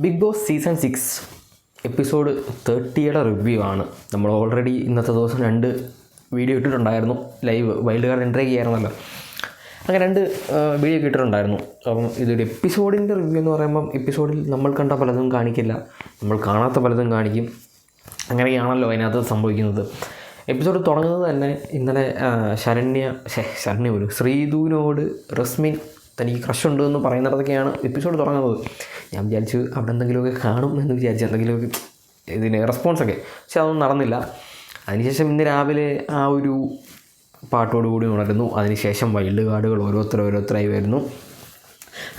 Big boss season six episode തേർട്ടിയുടെ review ആണ്. നമ്മൾ already ഇന്നത്തെ ദിവസം രണ്ട് വീഡിയോ ഇട്ടിട്ടുണ്ടായിരുന്നു. ലൈവ് വൈൽഡ് കാർഡ് എൻട്രി ചെയ്യായിരുന്നല്ലോ. അങ്ങനെ രണ്ട് വീഡിയോ ഇട്ടിട്ടുണ്ടായിരുന്നു. അപ്പം ഇതൊരു എപ്പിസോഡിന്റെ റിവ്യൂ എന്ന് പറയുമ്പം എപ്പിസോഡിൽ നമ്മൾ കണ്ട പലതും കാണിക്കില്ല. നമ്മൾ കാണാത്ത പലതും കാണിക്കും. അങ്ങനെയാണല്ലോ അതിനകത്ത് സംഭവിക്കുന്നത്. എപ്പിസോഡ് തുടങ്ങുന്നത് തന്നെ ഇന്നലെ ശരണ്യ ശരണ്യ ഒരു ശ്രീദൂനോട് റസ്മിൻ തനിക്ക് ക്രഷ് ഉണ്ട് എന്ന് പറയുന്നിടത്തൊക്കെയാണ് എപ്പിസോഡ് തുടങ്ങുന്നത്. ഞാൻ വിചാരിച്ചു അവിടെ എന്തെങ്കിലുമൊക്കെ കാണും എന്ന് വിചാരിച്ചു എന്തെങ്കിലുമൊക്കെ ഇതിന് റെസ്പോൺസൊക്കെ പക്ഷെ അതൊന്നും നടന്നില്ല. അതിനുശേഷം ഇന്ന് രാവിലെ ആ ഒരു പാട്ടോടുകൂടി ഉണരുന്നു. അതിനുശേഷം വൈൽഡ് കാർഡുകൾ ഓരോരുത്തർ ഓരോരുത്തരായി വരുന്നു.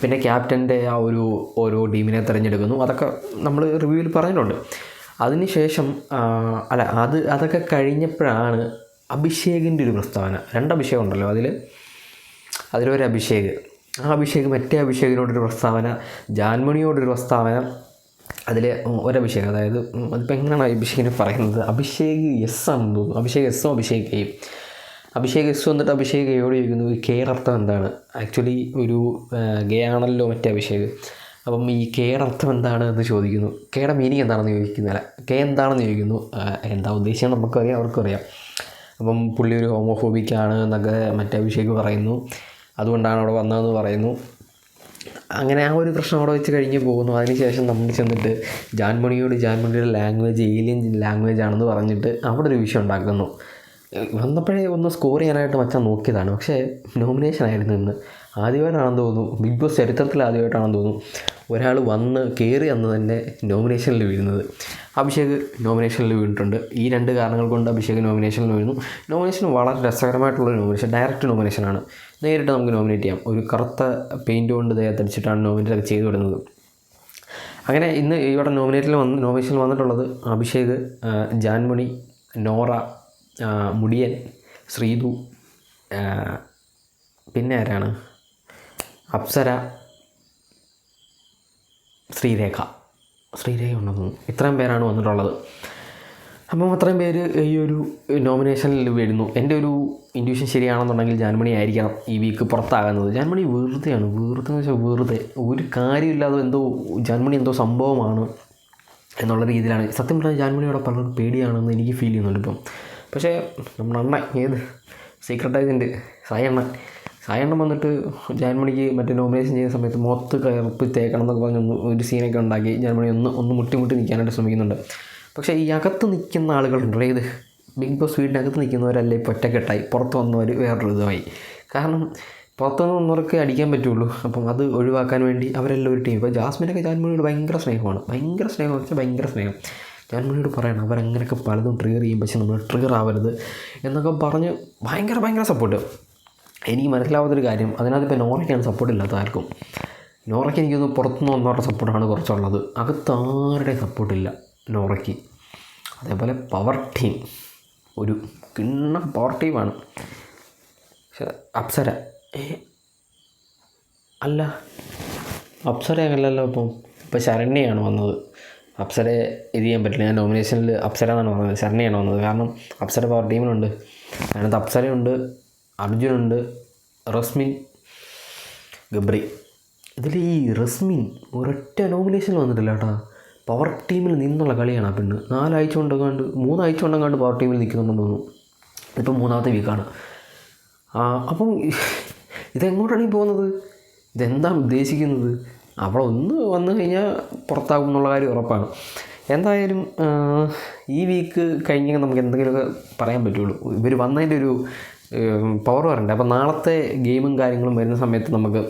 പിന്നെ ക്യാപ്റ്റന്റെ ആ ഒരു ഓരോ ടീമിനെ തിരഞ്ഞെടുക്കുന്നു. അതൊക്കെ നമ്മൾ റിവ്യൂവിൽ പറഞ്ഞിട്ടുണ്ട്. അതിനുശേഷം അല്ല അത് അതൊക്കെ കഴിഞ്ഞപ്പോഴാണ് അഭിഷേകിന്റെ ഒരു പ്രസ്താവന. രണ്ട് അഭിഷേകം ഉണ്ടല്ലോ അതിൽ അതിലൊരു അഭിഷേക്. ആ അഭിഷേക് മറ്റേ അഭിഷേകിനോടൊരു പ്രസ്താവന ജാൻമണിയോടൊരു പ്രസ്താവന അതിൽ ഒരഭിഷേകം. അതായത് അതിപ്പോൾ എങ്ങനെയാണ് അഭിഷേകിനെ പറയുന്നത്? അഭിഷേക് എസ് ആണെന്ന് തോന്നുന്നു. അഭിഷേക് എസ്സും അഭിഷേക് കെയും? അഭിഷേക് എസ് വന്നിട്ട് അഭിഷേക് കെയോട് ചോദിക്കുന്നു ഈ കെയുടെ അർത്ഥം എന്താണ്? ആക്ച്വലി ഒരു ഗേ ആണല്ലോ മറ്റേ അഭിഷേക്. അപ്പം ഈ കെയർ അർത്ഥം എന്താണ് എന്ന് ചോദിക്കുന്നു. കെയുടെ മീനിങ് എന്താണെന്ന് ചോദിക്കുന്നില്ല കെ എന്താണെന്ന് ചോദിക്കുന്നു. എന്താ ഉദ്ദേശിച്ചത് നമുക്കറിയാം അവർക്കും അറിയാം അപ്പം പുള്ളി ഒരു ഹോമോഫോബിക്കാണ് എന്നൊക്കെ മറ്റേ അഭിഷേക് പറയുന്നു. അതുകൊണ്ടാണ് അവിടെ വന്നതെന്ന് പറയുന്നു. അങ്ങനെ ആ ഒരു പ്രശ്നം അവിടെ വെച്ച് കഴിഞ്ഞ് പോകുന്നു. അതിനുശേഷം നമ്മൾ ചെന്നിട്ട് ജാൻമണിയോട് ജാൻമണിയുടെ ലാംഗ്വേജ് ഏലിയൻ ലാംഗ്വേജ് ആണെന്ന് പറഞ്ഞിട്ട് അവിടെ ഒരു വിഷയം ഉണ്ടാക്കുന്നു. വന്നപ്പോഴേ ഒന്ന് സ്കോർ ചെയ്യാനായിട്ട് മച്ചാൻ നോക്കിയതാണ്. പക്ഷേ നോമിനേഷൻ ആയിരുന്നു ഇന്ന്. ആദ്യമായിട്ടാണെന്ന് തോന്നുന്നു. ബിഗ് ബോസ് ചരിത്രത്തിൽ ആദ്യമായിട്ടാണെന്ന് തോന്നുന്നു. ഒരാൾ വന്ന് കയറി അന്ന് തന്നെ നോമിനേഷനിൽ വീഴുന്നത്. അഭിഷേക് നോമിനേഷനിൽ വീണിട്ടുണ്ട്. ഈ രണ്ട് കാരണങ്ങൾ കൊണ്ട് അഭിഷേക് നോമിനേഷനിൽ വീഴുന്നു നോമിനേഷൻ വളരെ രസകരമായിട്ടുള്ള നോമിനേഷൻ ഡയറക്റ്റ് നോമിനേഷനാണ് നേരിട്ട് നമുക്ക് നോമിനേറ്റ് ചെയ്യാം. ഒരു കറുത്ത പെയിന്റ് കൊണ്ട് തടിച്ചിട്ടാണ് നോമിനേറ്റ് ഒക്കെ ചെയ്തു വിടുന്നത് അങ്ങനെ ഇന്ന് ഇവിടെ നോമിനേറ്റിൽ വന്ന് നോമിനേഷനിൽ വന്നിട്ടുള്ളത് അഭിഷേക് ജാൻമണി നോറ മുടിയൻ ശ്രീതു പിന്നെ ആരാണ്? അപ്സര ശ്രീരേഖ. ശ്രീരേഖ ഉണ്ടെന്ന് ഇത്രയും പേരാണ് വന്നിട്ടുള്ളത്. അപ്പം അത്രയും പേര് ഈ ഒരു നോമിനേഷനിൽ വരുന്നു. എന്റെ ഒരു ഇൻഡ്യൂഷൻ ശരിയാണെന്നുണ്ടെങ്കിൽ ജാൻമണി ആയിരിക്കണം ഈ വീക്ക് പുറത്താകുന്നത്. ജാൻമണി വെറുതെയാണ്. വെറുതെ എന്ന് വെച്ചാൽ വെറുതെ. ഒരു കാര്യമില്ലാതെ എന്തോ ജാൻമണി എന്തോ സംഭവമാണ് എന്നുള്ള രീതിയിലാണ്. സത്യം പറഞ്ഞാൽ ജാൻമണിയോടെ പലർക്കും പേടിയാണെന്ന് എനിക്ക് ഫീൽ ചെയ്യുന്നുണ്ട് ഇപ്പം. പക്ഷേ നമ്മുടെ അണ്ണ ഏത്? Secret agent സായണ്ണൻ. സായണ്ണൻ വന്നിട്ട് ജാൻമണിക്ക് മറ്റേ നോമിനേഷൻ ചെയ്യുന്ന സമയത്ത് മുഖത്ത് കയർപ്പ് തേക്കണം എന്നൊക്കെ പറഞ്ഞ് ഒരു സീനൊക്കെ ഉണ്ടാക്കി ജാൻമണി ഒന്ന് ഒന്ന് മുട്ടി മുട്ടി നിൽക്കാനായിട്ട് ശ്രമിക്കുന്നുണ്ട്. പക്ഷേ ഈ അകത്ത് നിൽക്കുന്ന ആളുകളുണ്ടല്ലോ ഇത് ബിഗ് ബോസ് അകത്ത് നിൽക്കുന്നവരല്ലേ ഇപ്പോൾ ഒറ്റക്കെട്ടായി? പുറത്ത് വന്നവർ വേറൊരു ഇതുമായി. കാരണം പുറത്തുനിന്ന് വന്നവർക്ക് അടിക്കാൻ പറ്റുള്ളൂ. അപ്പം അത് ഒഴിവാക്കാൻ വേണ്ടി അവരെല്ലാം ഒരു ടീം. ഇപ്പോൾ ജാസ്മിനൊക്കെ ജാൻമണിയോട് ഭയങ്കര സ്നേഹമാണ്. ഭയങ്കര സ്നേഹം വെച്ചാൽ ഭയങ്കര സ്നേഹം. ജാൻമണിയോട് പറയണം അവരങ്ങനെയൊക്കെ പലതും ട്രിഗർ ചെയ്യും. പക്ഷേ നമ്മൾ ട്രിഗർ ആവരുത് എന്നൊക്കെ പറഞ്ഞ് ഭയങ്കര ഭയങ്കര സപ്പോർട്ട് എനിക്ക് മനസ്സിലാവാത്തൊരു കാര്യം. അതിനകത്ത് ഇപ്പോൾ നോറയ്ക്കാണ് സപ്പോർട്ട് ഇല്ലാത്ത ആർക്കും. നോറയ്ക്ക് എനിക്കൊന്ന് പുറത്തുനിന്ന് വന്നവരുടെ സപ്പോർട്ടാണ് കുറച്ചുള്ളത്. അകത്ത് ആരുടെയും സപ്പോർട്ടില്ല നോറയ്ക്ക് അതേപോലെ പവർ ടീം ഒരു കിണ്ണ പവർ ടീമാണ് പക്ഷെ അപ്സര. ഏ അല്ല. അപ്സരയല്ലല്ലോ ഇപ്പം. ഇപ്പം ശരണ്യയാണ് വന്നത്. അപ്സരയെ ഇത് ചെയ്യാൻ പറ്റില്ല. ഞാൻ നോമിനേഷനിൽ അപ്സര എന്നാണ് പറഞ്ഞത്. ശരണ്യാണ് വന്നത്. കാരണം അപ്സര പവർ ടീമിലുണ്ട് അതിനകത്ത് അപ്സരയുണ്ട് അർജുനുണ്ട് റസ്മിൻ ഗബ്രി. ഇതിൽ ഈ റസ്മിൻ ഒരൊറ്റ നോമിനേഷൻ വന്നിട്ടില്ല കേട്ടോ. പവർ ടീമിൽ നിന്നുള്ള കളിയാണ് ആ പെണ്ണ്. നാലാഴ്ച കൊണ്ട് കണ്ട് മൂന്നാഴ്ച കൊണ്ട് കണ്ട് പവർ ടീമിൽ നിൽക്കുന്നുണ്ടെന്ന് തോന്നുന്നു. ഇപ്പം മൂന്നാമത്തെ വീക്കാണ് അപ്പം ഇതെങ്ങോട്ടാണ് ഈ പോകുന്നത്? ഇതെന്താണ് ഉദ്ദേശിക്കുന്നത്? അവിടെ ഒന്ന് വന്നു കഴിഞ്ഞാൽ പുറത്താകും എന്നുള്ള കാര്യം ഉറപ്പാണ്. എന്തായാലും ഈ വീക്ക് കഴിഞ്ഞാൽ നമുക്ക് എന്തെങ്കിലുമൊക്കെ പറയാൻ പറ്റുള്ളൂ. ഇവർ വന്നതിന്റെ ഒരു പവർ വരണ്ടേ അപ്പോൾ നാളത്തെ ഗെയിമും കാര്യങ്ങളും വരുന്ന സമയത്ത് നമുക്ക്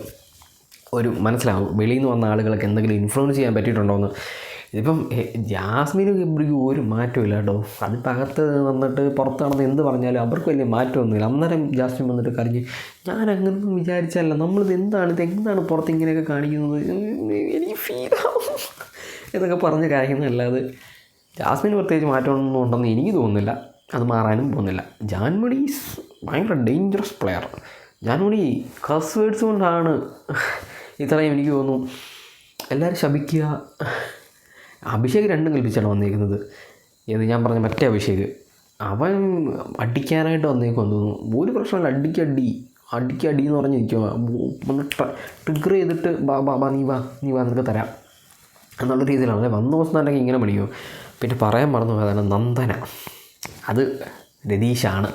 ഒരു മനസ്സിലാവും. വെളിയിൽ നിന്ന് വന്ന ആളുകളൊക്കെ എന്തെങ്കിലും ഇൻഫ്ലുവൻസ് ചെയ്യാൻ പറ്റിയിട്ടുണ്ടോയെന്ന് ഇതിപ്പം ജാസ്മിനും ഗബ്രിക്കും ഒരു മാറ്റമില്ല കേട്ടോ. അതിപ്പോൾ അകത്ത് വന്നിട്ട് പുറത്ത് നടന്ന് എന്ത് പറഞ്ഞാലും അവർക്ക് വലിയ മാറ്റമൊന്നുമില്ല. അന്നേരം ജാസ്മിൻ വന്നിട്ട് കരഞ്ഞ് ഞാൻ അങ്ങനൊന്നും വിചാരിച്ചല്ല നമ്മളിത് എന്താണ് ഇത് എന്താണ് പുറത്ത് ഇങ്ങനെയൊക്കെ കാണിക്കുന്നത്? എനിക്ക് എനിക്ക് ഫീലാവും എന്നൊക്കെ പറഞ്ഞ് കരയുന്നതല്ലാതെ ജാസ്മിന് പ്രത്യേകിച്ച് മാറ്റമൊന്നും ഉണ്ടെന്ന് എനിക്ക് തോന്നുന്നില്ല. അത് മാറാനും പോകുന്നില്ല. ജാൻമണി ഭയങ്കര dangerous player Janmani cuss words കൊണ്ടാണ് ഇത്രയും എനിക്ക് തോന്നുന്നു. എല്ലാവരും ശപിക്കുക. അഭിഷേക് രണ്ടും കൽപ്പിച്ചാണ് വന്നിരിക്കുന്നത് എന്ന് ഞാൻ പറഞ്ഞ മറ്റേ അഭിഷേക്. അവൻ അടിക്കാനായിട്ട് വന്നേക്കുമെന്ന് തോന്നുന്നു. ഒരു പ്രശ്നമില്ല. അടിക്കടി അടിക്കടി എന്ന് പറഞ്ഞിരിക്കുക ഒന്ന് ട്രിഗർ ചെയ്തിട്ട് ബാ ബാ ബാ നീ വാ നീ വാ നിനക്ക് തരാം എന്നുള്ള രീതിയിലാണ്. അല്ലെ? വന്ന ദിവസം തന്നെ ഇങ്ങനെ പണിയോ പിന്നെ പറയാൻ മറന്നു പോയതാണ് നന്ദന. അത് രതീഷാണ്.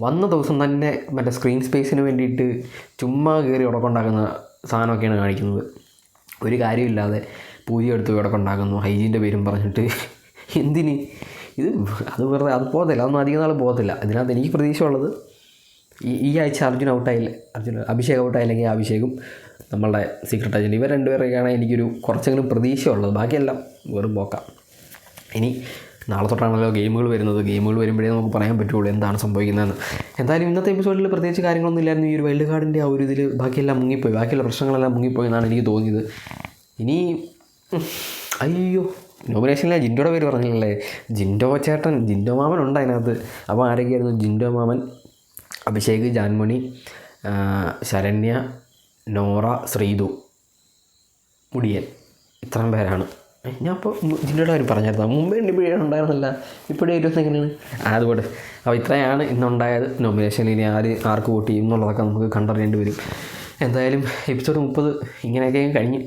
വന്ന ദിവസം തന്നെ മറ്റേ സ്ക്രീൻ സ്പേസിന് വേണ്ടിയിട്ട് ചുമ്മാ കയറി ഉടക്കുണ്ടാക്കുന്ന സാധനമൊക്കെയാണ് കാണിക്കുന്നത്. ഒരു കാര്യമില്ലാതെ പൂജ എടുത്ത് ഉടക്കുണ്ടാക്കുന്നു ഹൈജീന്റെ പേരും പറഞ്ഞിട്ട് എന്തിന്? ഇത് അത് വെറുതെ അത് പോകത്തില്ല. അതൊന്നും അധികം നാൾ പോകത്തില്ല. ഇതിനകത്ത് എനിക്ക് പ്രതീക്ഷ ഉള്ളത് ഈ ഈ ആഴ്ച അർജുൻ ഔട്ടായില്ല അർജുൻ അഭിഷേക് ഔട്ടായില്ലെങ്കിൽ അഭിഷേകും നമ്മളുടെ സീക്രട്ട് ഏജന്റ് ഇവർ രണ്ടുപേരൊക്കെയാണ് എനിക്കൊരു കുറച്ചെങ്കിലും പ്രതീക്ഷ ഉള്ളത് ബാക്കിയെല്ലാം വെറും പോക്കാം. ഇനി നാളെ തൊട്ടാണല്ലോ ഗെയിമുകൾ വരുന്നത്. ഗെയിമുകൾ വരുമ്പോഴേ നമുക്ക് പറയാൻ പറ്റുള്ളൂ എന്താണ് സംഭവിക്കുന്നതെന്ന്. എന്തായാലും ഇന്നത്തെ എപ്പിസോഡിൽ പ്രത്യേകിച്ച് കാര്യങ്ങളൊന്നും ഇല്ലായിരുന്നു. ഈ ഒരു വൈൽഡ് കാർഡിന്റെ ആ ഒരു ഇതിൽ ബാക്കിയെല്ലാം മുങ്ങിപ്പോയി. ബാക്കിയുള്ള പ്രശ്നങ്ങളെല്ലാം മുങ്ങിപ്പോയി എന്നാണ് എനിക്ക് തോന്നിയത്. ഇനി അയ്യോ നോമിനേഷനിലെ ജിൻഡോയുടെ പേര് പറഞ്ഞില്ലേ ജിൻഡോ ചേട്ടൻ ജിൻഡോ മാമൻ ഉണ്ട് അതിനകത്ത്. അപ്പോൾ ആരൊക്കെയായിരുന്നു ജിൻഡോ മാമൻ? അഭിഷേക് ജാൻമണി ശരണ്യ നോറ ശ്രീതു മുടിയൻ. ഇത്രയും പേരാണ്. ഞാൻ അപ്പോൾ ജിൻഡോയുടെ കാര്യം പറഞ്ഞായിരുന്നു. മുമ്പേ ഇപ്പോഴേ ഉണ്ടായിരുന്നില്ല. ഇപ്പോഴേ ഇരുപത്തി എങ്ങനെയാണ്? അതുപോലെ. അപ്പോൾ ഇത്രയാണ് ഇന്നുണ്ടായത് നോമിനേഷനിൽ. ഇനി ആര് ആർക്ക് വോട്ട് ചെയ്യും എന്നുള്ളതൊക്കെ നമുക്ക് കണ്ടറിയേണ്ടി വരും. എന്തായാലും എപ്പിസോഡ് മുപ്പത് ഇങ്ങനെയൊക്കെ കഴിഞ്ഞ്.